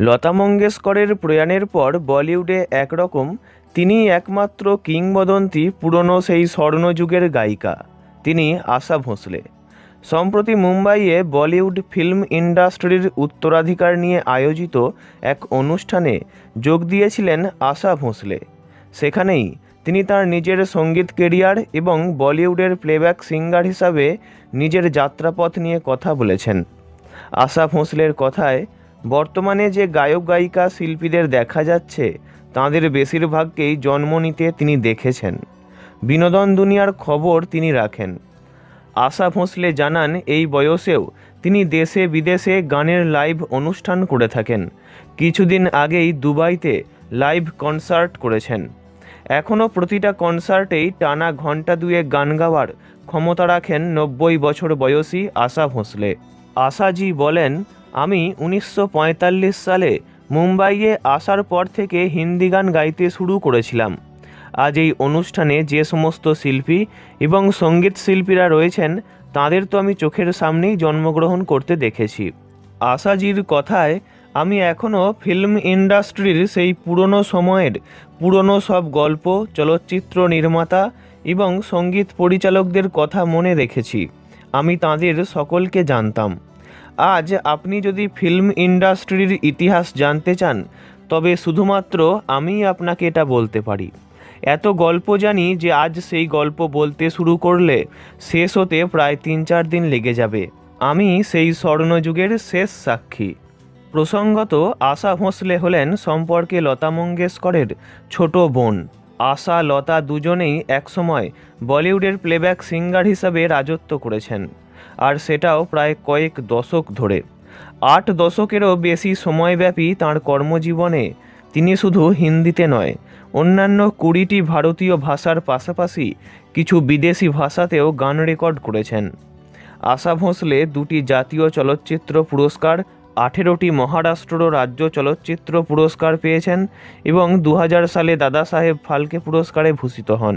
লতা মঙ্গেশকরের প্রয়াণের পর বলিউডে একরকম, তিনিই একমাত্র কিংবদন্তি পুরনো সেই স্বর্ণযুগের গায়িকা। তিনি আশা ভোঁসলে। সম্প্রতি মুম্বাইয়ে বলিউড ফিল্ম ইন্ডাস্ট্রির উত্তরাধিকার নিয়ে আয়োজিত এক অনুষ্ঠানে যোগ দিয়েছিলেন আশা ভোঁসলে। সেখানেই তিনি তার নিজের সংগীত কেরিয়ার এবং বলিউডের প্লেব্যাক সিঙ্গার হিসাবে নিজের যাত্রাপথ নিয়ে কথা বলেছেন। আশা ভোঁসলের কথায় বর্তমানে যে গায়ক গায়িকা শিল্পীদের দেখা যাচ্ছে, তাঁদের বেশিরভাগকেই জন্ম নিতে তিনি দেখেছেন। বিনোদন দুনিয়ার খবর তিনি রাখেন। আশা ভোঁসলে জানান, এই বয়সেও তিনি দেশে বিদেশে গানের লাইভ অনুষ্ঠান করে থাকেন। কিছুদিন আগেই দুবাইতে লাইভ কনসার্ট করেছেন। এখনও প্রতিটা কনসার্টেই টানা ঘণ্টা দুয়ে গান গাওয়ার ক্ষমতা রাখেন নব্বই বছর বয়সী আশা ভোঁসলে। আশাজি বলেন আমি উনিশশো পঁয়তাল্লিশ সালে মুম্বাইয়ে আসার পর থেকে হিন্দি গান গাইতে শুরু করেছিলাম। আজ এই অনুষ্ঠানে যে সমস্ত শিল্পী এবং সংগীত শিল্পীরা রয়েছেন, তাদের তো আমি চোখের সামনেই জন্মগ্রহণ করতে দেখেছি। আশাজির কথায়, আমি এখনও ফিল্ম ইন্ডাস্ট্রির সেই পুরনো সময়ের পুরনো সব গল্প, চলচ্চিত্র নির্মাতা এবং সংগীত পরিচালকদের কথা মনে রেখেছি। আমি তাদের সকলকে জানতাম। আজ আপনি যদি ফিল্ম ইন্ডাস্ট্রির ইতিহাস জানতে চান, তবে শুধুমাত্র আমিই আপনাকে এটা বলতে পারি। এত গল্প জানি যে আজ সেই গল্প বলতে শুরু করলে শেষ হতে প্রায় তিন চার দিন লেগে যাবে। আমি সেই স্বর্ণযুগের শেষ সাক্ষী। প্রসঙ্গত আশা ভোঁসলে হলেন সম্পর্কে লতা মঙ্গেশকরের ছোট বোন। আশা, লতা দুজনেই একসময় বলিউডের প্লেব্যাক সিঙ্গার হিসাবে রাজত্ব করেছেন। আর সেটাও প্রায় কয়েক দশক ধরে। আট দশকেরও বেশি সময়ব্যাপী তাঁর কর্মজীবনে তিনি শুধু হিন্দিতে নয়, অন্যান্য কুড়িটি ভারতীয় ভাষার পাশাপাশি কিছু বিদেশি ভাষাতেও গান রেকর্ড করেছেন। আশা ভোঁসলে দুটি জাতীয় চলচ্চিত্র পুরস্কার, আঠেরোটি মহারাষ্ট্র রাজ্য চলচ্চিত্র পুরস্কার পেয়েছেন এবং দু হাজার সালে দাদা সাহেব ফালকে পুরস্কারে ভূষিত হন।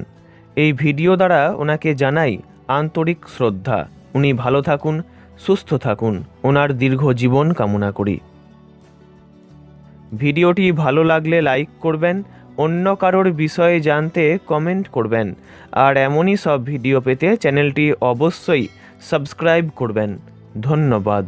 এই ভিডিও দ্বারা ওনাকে জানাই আন্তরিক শ্রদ্ধা। উনি ভালো থাকুন, সুস্থ থাকুন। ওনার দীর্ঘ জীবন কামনা করি। ভিডিওটি ভালো লাগলে লাইক করবেন, অন্য কারোর বিষয়ে জানতে কমেন্ট করবেন, আর এমনই সব ভিডিও পেতে চ্যানেলটি অবশ্যই সাবস্ক্রাইব করবেন। ধন্যবাদ।